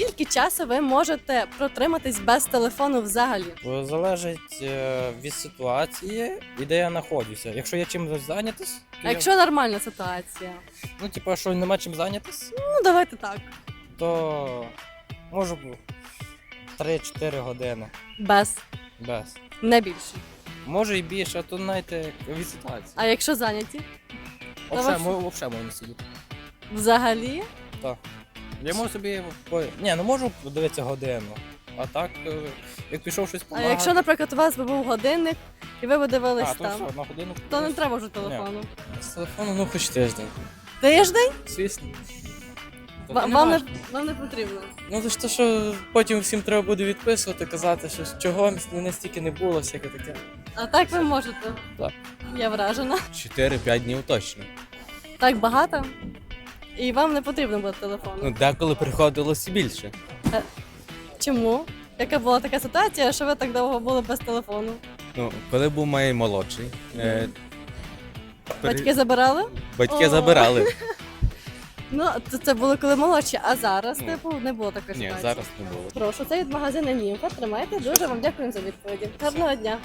Скільки часу ви можете протриматись без телефону взагалі? Залежить е, від ситуації і де я знаходжуся. Якщо я чимось зайнятись, то А якщо нормальна ситуація? ну типу, що нема чим зайнятись, Ну давайте так. то можу б 3-4 години Без, без. не більше. Може і більше, а то знаєте, як від ситуації. А якщо зайняті? Можна сидіти. Взагалі? Так. Я можу собі. по- Ні, ну можу подивитися годину. А так, е, як пішов щось А помагати. якщо, наприклад, у вас би був годинник і ви б дивились а, то там, все, на годину. то не треба вже телефону. З телефону, ну хоч тиждень. Тиждень? Звісно. Ва- Вам не, вам не потрібно. Ну то ж то, що потім всім треба буде відписувати, казати, що з чого не стільки не було, всяке таке. А так ви можете. Так. Я вражена. 4-5 днів точно. Так багато. І вам не потрібно буде телефону. Ну, деколи приходилось і більше. Чому? Яка була така ситуація, що ви так довго були без телефону? Ну, коли був мій молодший, е, Батьки забирали? батьки О. забирали. Ну, це, це було коли молодші, а зараз, Ну. типу, не було такої Ні, ситуації. зараз не було. Прошу, це від магазину Німфа. Тримайте. Дуже вам дякую за відповіді. Гарного дня.